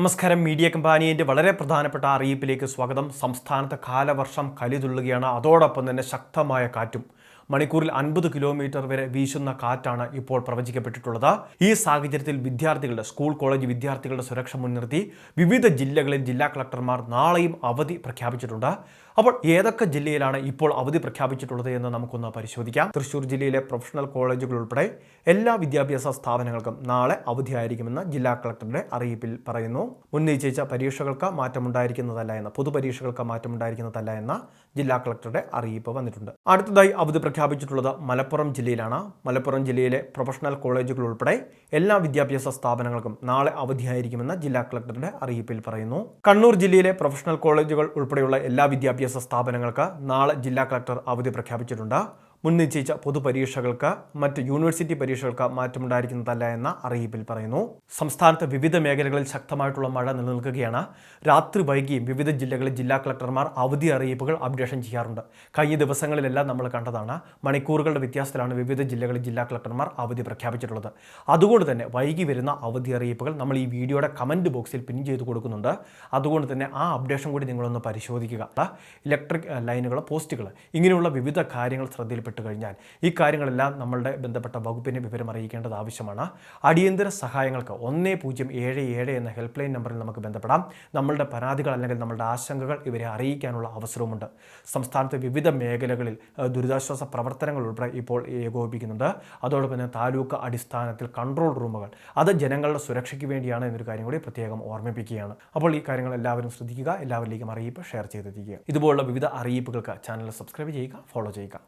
നമസ്കാരം. മീഡിയ കമ്പാനിയന്റെ വളരെ പ്രധാനപ്പെട്ട അറിയിപ്പിലേക്ക് സ്വാഗതം. സംസ്ഥാനത്ത് കാലവർഷം കലിതുള്ളുകയാണ്. അതോടൊപ്പം തന്നെ ശക്തമായ കാറ്റും. മണിക്കൂറിൽ അൻപത് കിലോമീറ്റർ വരെ വീശുന്ന കാറ്റാണ് ഇപ്പോൾ പ്രവചിക്കപ്പെട്ടിട്ടുള്ളത്. ഈ സാഹചര്യത്തിൽ വിദ്യാർത്ഥികളുടെ സ്കൂൾ കോളേജ് വിദ്യാർത്ഥികളുടെ സുരക്ഷ മുൻനിർത്തി വിവിധ ജില്ലകളിൽ ജില്ലാ കളക്ടർമാർ നാളെയും അവധി പ്രഖ്യാപിച്ചിട്ടുണ്ട്. അപ്പോൾ ഏതൊക്കെ ജില്ലയിലാണ് ഇപ്പോൾ അവധി പ്രഖ്യാപിച്ചിട്ടുള്ളത് എന്ന് നമുക്കൊന്ന് പരിശോധിക്കാം. തൃശൂർ ജില്ലയിലെ പ്രൊഫഷണൽ കോളേജുകൾ ഉൾപ്പെടെ എല്ലാ വിദ്യാഭ്യാസ സ്ഥാപനങ്ങൾക്കും നാളെ അവധിയായിരിക്കുമെന്ന് ജില്ലാ കളക്ടറുടെ അറിയിപ്പിൽ പറയുന്നു. ഉന്നയിച്ച പരീക്ഷകൾക്ക് മാറ്റമുണ്ടായിരിക്കുന്നതല്ല എന്ന പൊതുപരീക്ഷകൾക്ക് മാറ്റമുണ്ടായിരിക്കുന്നതല്ല എന്ന ജില്ലാ കളക്ടറുടെ അറിയിപ്പ് വന്നിട്ടുണ്ട്. അടുത്തതായി അവധി പ്രഖ്യാപിച്ചിട്ടുള്ളത് മലപ്പുറം ജില്ലയിലാണ്. മലപ്പുറം ജില്ലയിലെ പ്രൊഫഷണൽ കോളേജുകൾ ഉൾപ്പെടെ എല്ലാ വിദ്യാഭ്യാസ സ്ഥാപനങ്ങൾക്കും നാളെ അവധിയായിരിക്കുമെന്ന് ജില്ലാ കളക്ടറുടെ അറിയിപ്പിൽ പറയുന്നു. കണ്ണൂർ ജില്ലയിലെ പ്രൊഫഷണൽ കോളേജുകൾ ഉൾപ്പെടെയുള്ള എല്ലാ വിദ്യാഭ്യാസ സ്ഥാപനങ്ങൾക്ക് നാളെ ജില്ലാ കളക്ടർ അവധി പ്രഖ്യാപിച്ചിട്ടുണ്ട്. മുൻ നിശ്ചയിച്ച പൊതുപരീക്ഷകൾക്ക് മറ്റ് യൂണിവേഴ്സിറ്റി പരീക്ഷകൾക്ക് മാറ്റമുണ്ടായിരിക്കുന്നതല്ല എന്ന അറിയിപ്പിൽ പറയുന്നു. സംസ്ഥാനത്ത് വിവിധ മേഖലകളിൽ ശക്തമായിട്ടുള്ള മഴ നിലനിൽക്കുകയാണ്. രാത്രി വൈകിയും വിവിധ ജില്ലകളിൽ ജില്ലാ കളക്ടർമാർ അവധി അറിയിപ്പുകൾ അപ്ഡേഷൻ ചെയ്യാറുണ്ട്. കഴിഞ്ഞ ദിവസങ്ങളിലെല്ലാം നമ്മൾ കണ്ടതാണ് മണിക്കൂറുകളുടെ വ്യത്യാസത്തിലാണ് വിവിധ ജില്ലകളിൽ ജില്ലാ കളക്ടർമാർ അവധി പ്രഖ്യാപിച്ചിട്ടുള്ളത്. അതുകൊണ്ട് തന്നെ വൈകി വരുന്ന അവധി അറിയിപ്പുകൾ നമ്മൾ ഈ വീഡിയോയുടെ കമന്റ് ബോക്സിൽ പിൻ ചെയ്ത് കൊടുക്കുന്നുണ്ട്. അതുകൊണ്ട് തന്നെ ആ അപ്ഡേഷൻ കൂടി നിങ്ങളൊന്ന് പരിശോധിക്കുക. ഇലക്ട്രിക് ലൈനുകൾ പോസ്റ്റുകൾ ഇങ്ങനെയുള്ള വിവിധ കാര്യങ്ങൾ ശ്രദ്ധയിൽപ്പെട്ടു കഴിഞ്ഞാൽ ഈ കാര്യങ്ങളെല്ലാം നമ്മളുടെ ബന്ധപ്പെട്ട വകുപ്പിനെ വിവരം അറിയിക്കേണ്ടത് ആവശ്യമാണ്. അടിയന്തര സഹായങ്ങൾക്ക് ഒന്നേ പൂജ്യം ഏഴ് ഏഴ് എന്ന ഹെൽപ്പ് ലൈൻ നമ്പറിൽ നമുക്ക് ബന്ധപ്പെടാം. നമ്മളുടെ പരാതികൾ അല്ലെങ്കിൽ നമ്മളുടെ ആശങ്കകൾ ഇവരെ അറിയിക്കാനുള്ള അവസരവുമുണ്ട്. സംസ്ഥാനത്തെ വിവിധ മേഖലകളിൽ ദുരിതാശ്വാസ പ്രവർത്തനങ്ങൾ ഉൾപ്പെടെ ഇപ്പോൾ ഏകോപിപ്പിക്കുന്നുണ്ട്. അതോടൊപ്പം തന്നെ താലൂക്ക് അടിസ്ഥാനത്തിൽ കൺട്രോൾ റൂമുകൾ അത് ജനങ്ങളുടെ സുരക്ഷയ്ക്ക് വേണ്ടിയാണ് എന്നൊരു കാര്യം കൂടി പ്രത്യേകം ഓർമ്മിപ്പിക്കുകയാണ്. അപ്പോൾ ഈ കാര്യങ്ങൾ എല്ലാവരും ശ്രദ്ധിക്കുക എല്ലാവരിലേക്കും അറിയിപ്പ് ഷെയർ ചെയ്തെത്തിക്കുക. ഇതുപോലുള്ള വിവിധ അറിയിപ്പുകൾക്ക് ചാനൽ സബ്സ്ക്രൈബ് ചെയ്യുക ഫോളോ ചെയ്യുക.